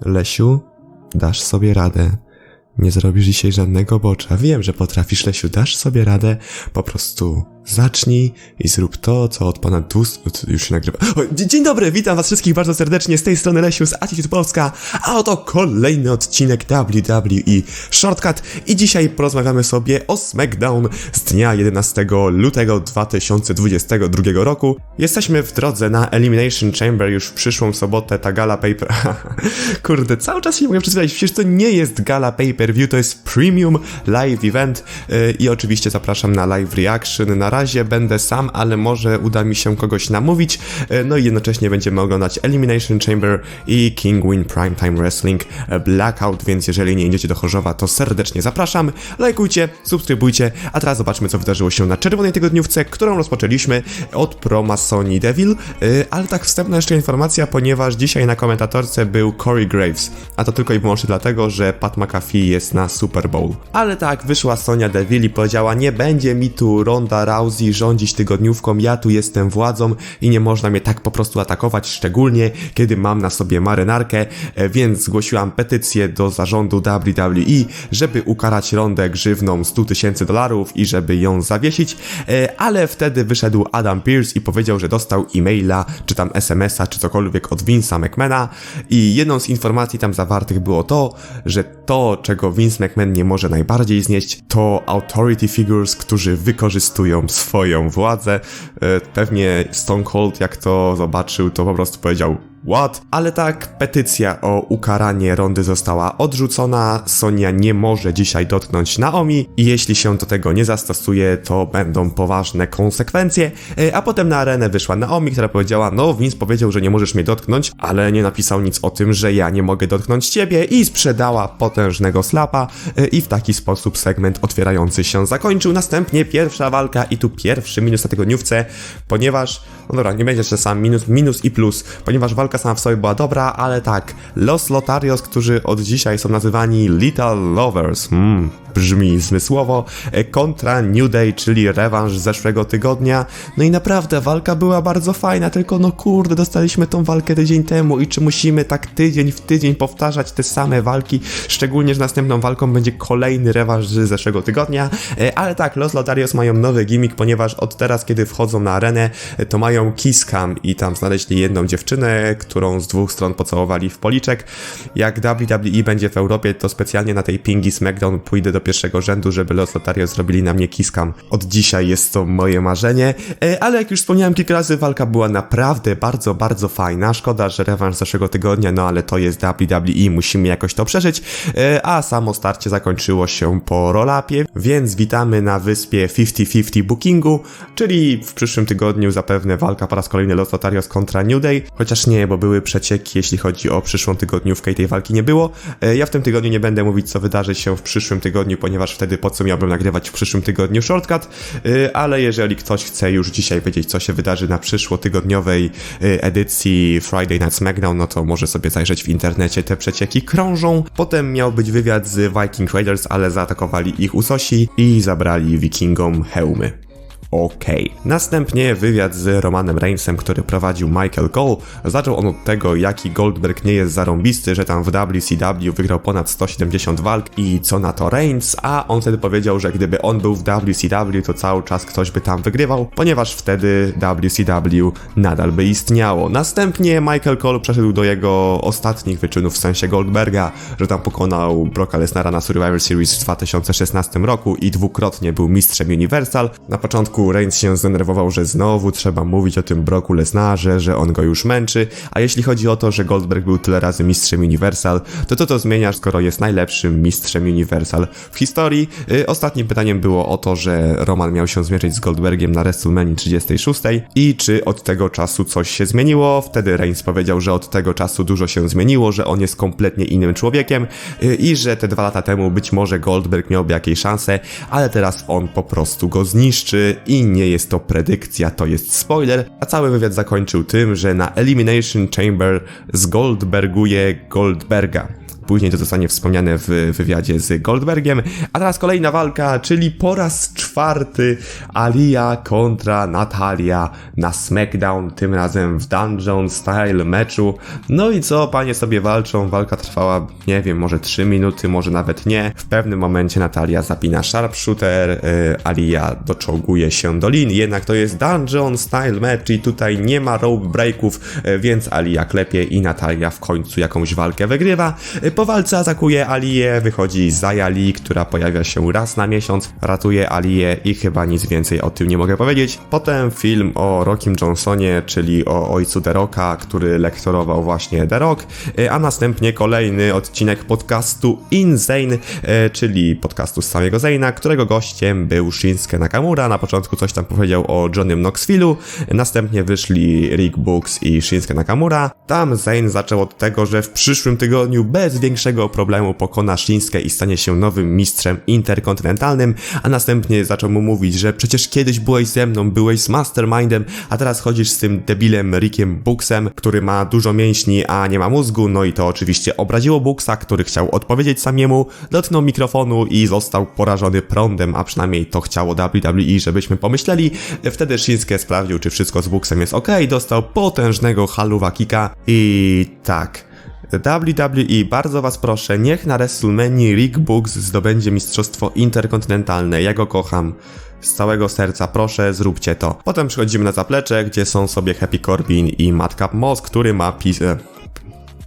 Lesiu, dasz sobie radę. Nie zrobisz dzisiaj żadnego bocza. Wiem, że potrafisz, Lesiu, dasz sobie radę. Po prostu zacznij i zrób to, co od pana 200... Już się nagrywa. O, dzie- dzień dobry, witam was wszystkich bardzo serdecznie. Z tej strony Lesiu z Attitude Polska, a oto kolejny odcinek WWE Shortcut. I dzisiaj porozmawiamy sobie o SmackDown z dnia 11 lutego 2022 roku. Jesteśmy w drodze na Elimination Chamber już w przyszłą sobotę, ta gala paper... Kurde, cały czas się nie mogę przyzwyczaić, przecież to nie jest gala pay-per-view, to jest premium live event yy, i oczywiście zapraszam na live reaction. Na razie będę sam, ale może uda mi się kogoś namówić. Yy, No i jednocześnie będziemy oglądać Elimination Chamber i King Win Primetime Wrestling e, Blackout, więc jeżeli nie idziecie do Chorzowa, to serdecznie zapraszam. Lajkujcie, subskrybujcie, a teraz zobaczmy, co wydarzyło się na czerwonej tygodniówce, którą rozpoczęliśmy od proma Sony Devil, yy, ale tak wstępna jeszcze informacja, ponieważ dzisiaj na komentatorce był Corey Graves, a to tylko i wyłącznie dlatego, że Pat McAfee jest na Super Bowl. Ale tak, wyszła Sonia Deville i powiedziała, nie będzie mi tu Ronda Rousey rządzić tygodniówką, ja tu jestem władzą i nie można mnie tak po prostu atakować, szczególnie kiedy mam na sobie marynarkę, e, więc zgłosiłam petycję do zarządu WWE, żeby ukarać Rondę grzywną 100 tysięcy dolarów i żeby ją zawiesić, e, ale wtedy wyszedł Adam Pierce i powiedział, że dostał e-maila, czy tam SMS-a, czy cokolwiek od Vince'a McMahona. I jedną z informacji tam zawartych było to, że to, czego Vince McMahon nie może najbardziej znieść, to authority figures, którzy wykorzystują swoją władzę. E, Pewnie Stone Cold, jak to zobaczył, to po prostu powiedział What? Ale tak, petycja o ukaranie Rondy została odrzucona. Sonia nie może dzisiaj dotknąć Naomi i jeśli się do tego nie zastosuje, to będą poważne konsekwencje. E, A potem na arenę wyszła Naomi, która powiedziała: No, Vince powiedział, że nie możesz mnie dotknąć, ale nie napisał nic o tym, że ja nie mogę dotknąć ciebie i sprzedała potężnego slapa. E, I w taki sposób segment otwierający się zakończył. Następnie pierwsza walka i tu pierwszy minus na tygodniówce, ponieważ, no dobra, nie będzie jeszcze sam minus, minus i plus, ponieważ walka sama w sobie była dobra, ale tak, Los Lotarios, którzy od dzisiaj są nazywani Little Lovers, hmm, brzmi zmysłowo, e, kontra New Day, czyli rewanż z zeszłego tygodnia, no i naprawdę walka była bardzo fajna, tylko no kurde, dostaliśmy tą walkę tydzień temu i czy musimy tak tydzień w tydzień powtarzać te same walki, szczególnie, że następną walką będzie kolejny rewanż z zeszłego tygodnia, E, ale tak, Los Lotarios mają nowy gimmick, ponieważ od teraz, kiedy wchodzą na arenę, e, to mają kiss cam i tam znaleźli jedną dziewczynę, którą z dwóch stron pocałowali w policzek. Jak WWE będzie w Europie, to specjalnie na tej pingi SmackDown pójdę do pierwszego rzędu, żeby Los Lotarios zrobili na mnie kiss cam. Od dzisiaj jest to moje marzenie, E, ale jak już wspomniałem kilka razy, walka była naprawdę bardzo, bardzo fajna. Szkoda, że rewanż zeszłego tygodnia, no ale to jest WWE, musimy jakoś to przeżyć. E, A samo starcie zakończyło się po rollupie, więc witamy na wyspie 50-50 bookingu, czyli w przyszłym tygodniu zapewne walka po raz kolejny Los Lotarios kontra New Day, chociaż nie, bo były przecieki, jeśli chodzi o przyszłą tygodniówkę i tej walki nie było. E, Ja w tym tygodniu nie będę mówić, co wydarzy się w przyszłym tygodniu, ponieważ wtedy po co miałbym nagrywać w przyszłym tygodniu shortcut, E, ale jeżeli ktoś chce już dzisiaj wiedzieć, co się wydarzy na przyszłotygodniowej e, edycji Friday Night SmackDown, no to może sobie zajrzeć w internecie, te przecieki krążą. Potem miał być wywiad z Viking Raiders, ale zaatakowali ich Usosi i zabrali Wikingom hełmy. Okej. Następnie wywiad z Romanem Reignsem, który prowadził Michael Cole. Zaczął on od tego, jaki Goldberg nie jest zarąbisty, że tam w WCW wygrał ponad 170 walk i co na to Reigns, a on wtedy powiedział, że gdyby on był w WCW, to cały czas ktoś by tam wygrywał, ponieważ wtedy WCW nadal by istniało. Następnie Michael Cole przeszedł do jego ostatnich wyczynów w sensie Goldberga, że tam pokonał Brocka Lesnara na Survivor Series w 2016 roku i dwukrotnie był mistrzem Universal. Na początku Reigns się zdenerwował, że znowu trzeba mówić o tym Brocku Lesnarze, że on go już męczy, a jeśli chodzi o to, że Goldberg był tyle razy mistrzem Universal, to to to zmienia, skoro jest najlepszym mistrzem Universal w historii. Y, ostatnim pytaniem było o to, że Roman miał się zmierzyć z Goldbergiem na WrestleMania 36 i czy od tego czasu coś się zmieniło. Wtedy Reigns powiedział, że od tego czasu dużo się zmieniło, że on jest kompletnie innym człowiekiem y, i że te dwa lata temu być może Goldberg miałby jakieś szanse, ale teraz on po prostu go zniszczy i nie jest to predykcja, to jest spoiler, a cały wywiad zakończył tym, że na Elimination Chamber zgoldberguje Goldberga. Później to zostanie wspomniane w wywiadzie z Goldbergiem. A teraz kolejna walka, czyli po raz czwarty Alia kontra Natalia na SmackDown, tym razem w Dungeon Style meczu. No i co, panie sobie walczą, walka trwała, nie wiem, może 3 minuty, może nawet nie. W pewnym momencie Natalia zapina sharpshooter, yy, Alia doczołguje się do lin, jednak to jest Dungeon Style match i tutaj nie ma rope breaków, yy, więc Alia klepie i Natalia w końcu jakąś walkę wygrywa. Yy, po walce atakuje Alię, wychodzi Zaya Lee, która pojawia się raz na miesiąc, ratuje Alię i chyba nic więcej o tym nie mogę powiedzieć. Potem film o Rockim Johnsonie, czyli o ojcu The Rocka, który lektorował właśnie The Rock, a następnie kolejny odcinek podcastu Insane, czyli podcastu z samego Zayna, którego gościem był Shinsuke Nakamura. Na początku coś tam powiedział o Johnnym Knoxville'u, następnie wyszli Rick Books i Shinsuke Nakamura. Tam Zayn zaczął od tego, że w przyszłym tygodniu bez większego problemu pokona Shinsuke i stanie się nowym mistrzem interkontynentalnym, a następnie zaczął mu mówić, że przecież kiedyś byłeś ze mną, byłeś z Mastermindem, a teraz chodzisz z tym debilem Rickiem Booksem, który ma dużo mięśni, a nie ma mózgu, no i to oczywiście obraziło Booksa, który chciał odpowiedzieć samiemu, dotknął mikrofonu i został porażony prądem, a przynajmniej to chciało WWE, żebyśmy pomyśleli. Wtedy Shinsuke sprawdził, czy wszystko z Booksem jest ok, dostał potężnego haluwa kika i tak... WWE, bardzo was proszę, niech na WrestleMania Rick Books zdobędzie mistrzostwo interkontynentalne. Ja go kocham. Z całego serca proszę, zróbcie to. Potem przychodzimy na zaplecze, gdzie są sobie Happy Corbin i Madcap Moss, który ma pis...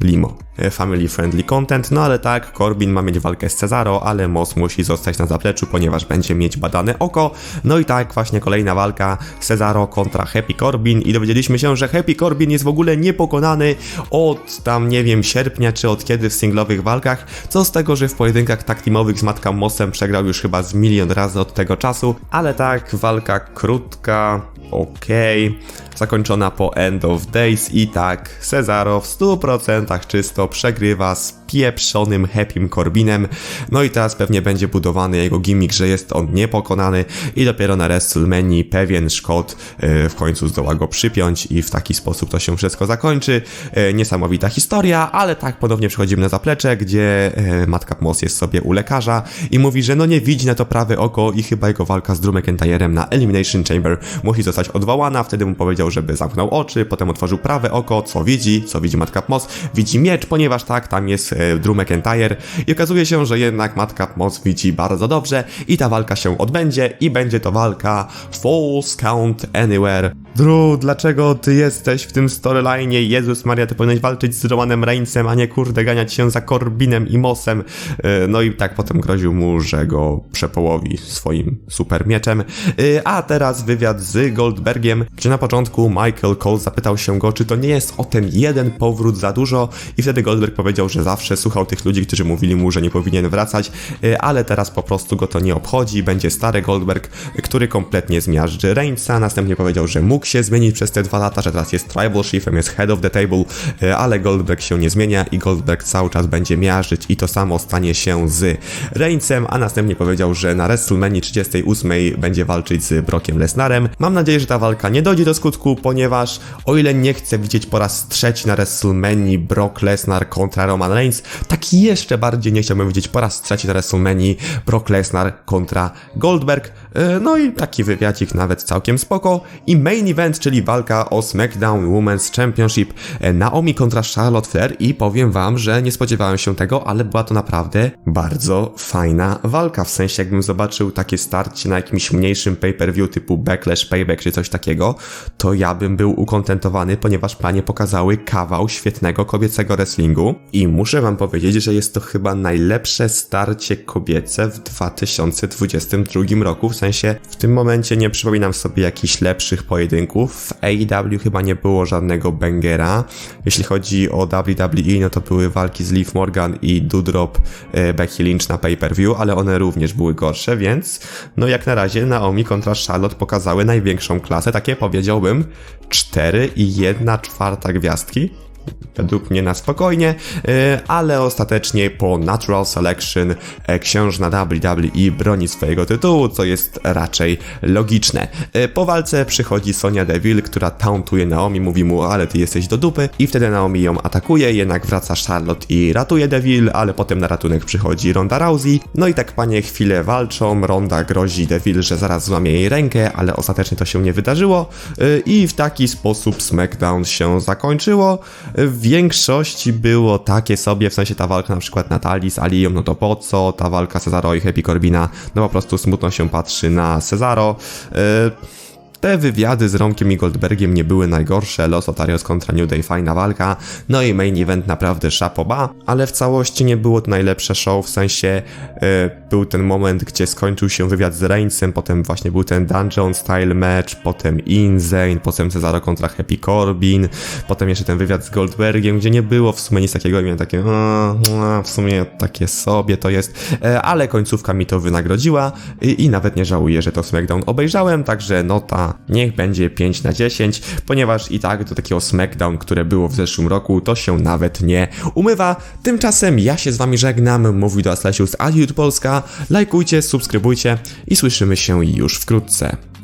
E, limo. Family friendly content, no ale tak, Corbin ma mieć walkę z Cezaro, ale Moss musi zostać na zapleczu, ponieważ będzie mieć badane oko. No i tak, właśnie kolejna walka Cezaro kontra Happy Corbin i dowiedzieliśmy się, że Happy Corbin jest w ogóle niepokonany od tam, nie wiem, sierpnia czy od kiedy w singlowych walkach, co z tego, że w pojedynkach tak teamowych z Matką Mossem przegrał już chyba z milion razy od tego czasu, ale tak, walka krótka, okay. zakończona po End of Days i tak, Cezaro w 100% czysto przegrywa z pieprzonym Happym Corbinem. No i teraz pewnie będzie budowany jego gimmick, że jest on niepokonany i dopiero na WrestleMania pewien Szkot yy, w końcu zdoła go przypiąć i w taki sposób to się wszystko zakończy. Yy, niesamowita historia, ale tak ponownie przechodzimy na zaplecze, gdzie yy, Matka Moss jest sobie u lekarza i mówi, że no nie widzi na to prawe oko i chyba jego walka z Drew McIntyrem na Elimination Chamber musi zostać odwołana. Wtedy mu powiedział, żeby zamknął oczy, potem otworzył prawe oko, co widzi, co widzi Matka Moss, widzi miecz, ponieważ tak, tam jest E, Drew McIntyre i okazuje się, że jednak matka moc widzi bardzo dobrze i ta walka się odbędzie i będzie to walka False Count Anywhere. Drew, dlaczego ty jesteś w tym storyline? Jezus Maria, ty powinieneś walczyć z Romanem Reignsem, a nie kurde ganiać się za Corbinem i Mossem. E, no i tak potem groził mu, że go przepołowi swoim super mieczem. E, a teraz wywiad z Goldbergiem, gdzie na początku Michael Cole zapytał się go, czy to nie jest o ten jeden powrót za dużo i wtedy Goldberg powiedział, że zawsze słuchał tych ludzi, którzy mówili mu, że nie powinien wracać, y, ale teraz po prostu go to nie obchodzi. Będzie stary Goldberg, który kompletnie zmiażdży Reignsa. Następnie powiedział, że mógł się zmienić przez te dwa lata, że teraz jest tribal chiefem, jest head of the table, y, ale Goldberg się nie zmienia i Goldberg cały czas będzie miażdżyć i to samo stanie się z Reignsem, a następnie powiedział, że na WrestleMania 38 będzie walczyć z Brockiem Lesnarem. Mam nadzieję, że ta walka nie dojdzie do skutku, ponieważ o ile nie chcę widzieć po raz trzeci na WrestleMania Brock Lesnar kontra Roman Reigns, tak jeszcze bardziej nie chciałbym widzieć po raz trzeci na WrestleMania Brock Lesnar kontra Goldberg. E, no i taki wywiadzik nawet całkiem spoko. I main event, czyli walka o SmackDown Women's Championship e, Naomi kontra Charlotte Flair i powiem wam, że nie spodziewałem się tego, ale była to naprawdę bardzo fajna walka. W sensie jakbym zobaczył takie starcie na jakimś mniejszym pay-per-view typu Backlash, Payback czy coś takiego, to ja bym był ukontentowany, ponieważ planie pokazały kawał świetnego kobiecego wrestlingu i muszę wam powiedzieć, że jest to chyba najlepsze starcie kobiece w 2022 roku, w sensie w tym momencie nie przypominam sobie jakichś lepszych pojedynków. W AEW chyba nie było żadnego bangera. Jeśli chodzi o WWE, no to były walki z Liv Morgan i Dudrop e, Becky Lynch na pay-per-view, ale one również były gorsze, więc no jak na razie Naomi kontra Charlotte pokazały największą klasę, takie powiedziałbym 4 i 1 czwarta gwiazdki według mnie na spokojnie, e, ale ostatecznie po Natural Selection e, księżna WWE broni swojego tytułu, co jest raczej logiczne. E, Po walce przychodzi Sonia Deville, która tauntuje Naomi, mówi mu, ale ty jesteś do dupy i wtedy Naomi ją atakuje, jednak wraca Charlotte i ratuje Deville, ale potem na ratunek przychodzi Ronda Rousey. No i tak panie chwilę walczą, Ronda grozi Deville, że zaraz złamie jej rękę, ale ostatecznie to się nie wydarzyło i w taki sposób SmackDown się zakończyło. W większości było takie sobie, w sensie ta walka na przykład Natalii z Alią, no to po co? Ta walka Cesaro i Happy Corbina, no po prostu smutno się patrzy na Cesaro. Y, te wywiady z Romkiem i Goldbergiem nie były najgorsze, Los Otarios kontra New Day fajna walka, no i main event naprawdę szapoba, ale w całości nie było to najlepsze show, w sensie e, był ten moment, gdzie skończył się wywiad z Reignsem, potem właśnie był ten Dungeon Style match, potem Inzane, potem Cesaro kontra Happy Corbin, potem jeszcze ten wywiad z Goldbergiem, gdzie nie było w sumie nic takiego i miałem takie, "A, a, w sumie takie sobie to jest, e, ale końcówka mi to wynagrodziła i, i nawet nie żałuję, że to SmackDown obejrzałem, także nota niech będzie 5 na 10, ponieważ i tak do takiego SmackDown, które było w zeszłym roku, to się nawet nie umywa. Tymczasem ja się z wami żegnam, mówił do Aslesius, a YouTube Polska, lajkujcie, subskrybujcie i słyszymy się już wkrótce.